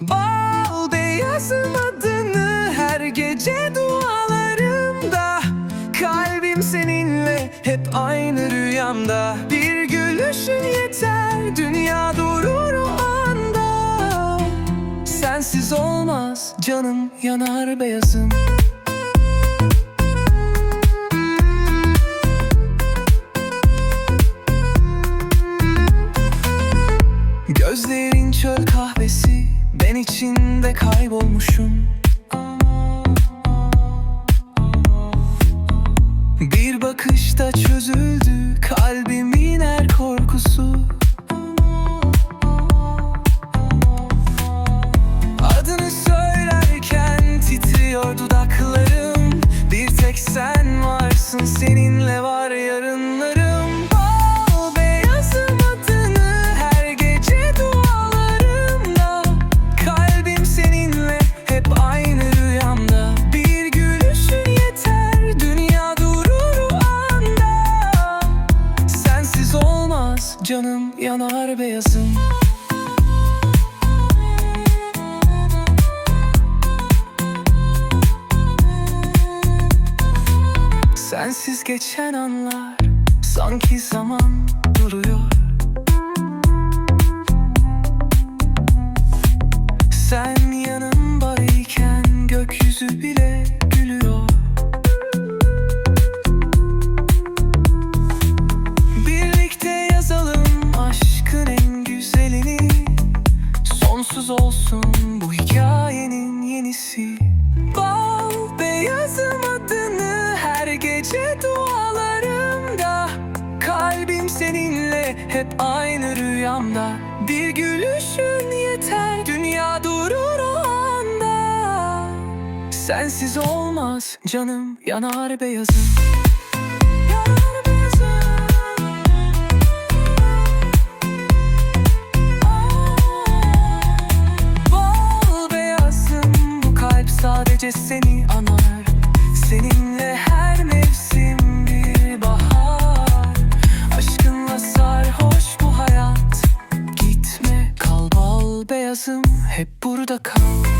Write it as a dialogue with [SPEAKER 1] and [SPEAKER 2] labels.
[SPEAKER 1] Bal beyazım adını her gece dualarımda. Kalbim seninle hep aynı rüyamda. Bir gülüşün yeter dünya durur o anda. Sensiz olmaz canım yanar beyazım. Gözlerin çöl kahvesi Ben içinde kaybolmuşum. Bir bakışta çözüldü Kalbimin her korkusu. Adını söylerken titriyor dudaklarım. Bir tek sen varsın seninle var yarınlarım yanar beyazım. Sensiz geçen anlar sanki zaman duruyor gece dualarımda. Kalbim seninle hep aynı rüyamda. Bir gülüşün yeter dünya durur o anda. Sensiz olmaz canım yanar beyazım. Kalp sadece seni anar. Seninle her mevsim yaşayasım Hep burada kal.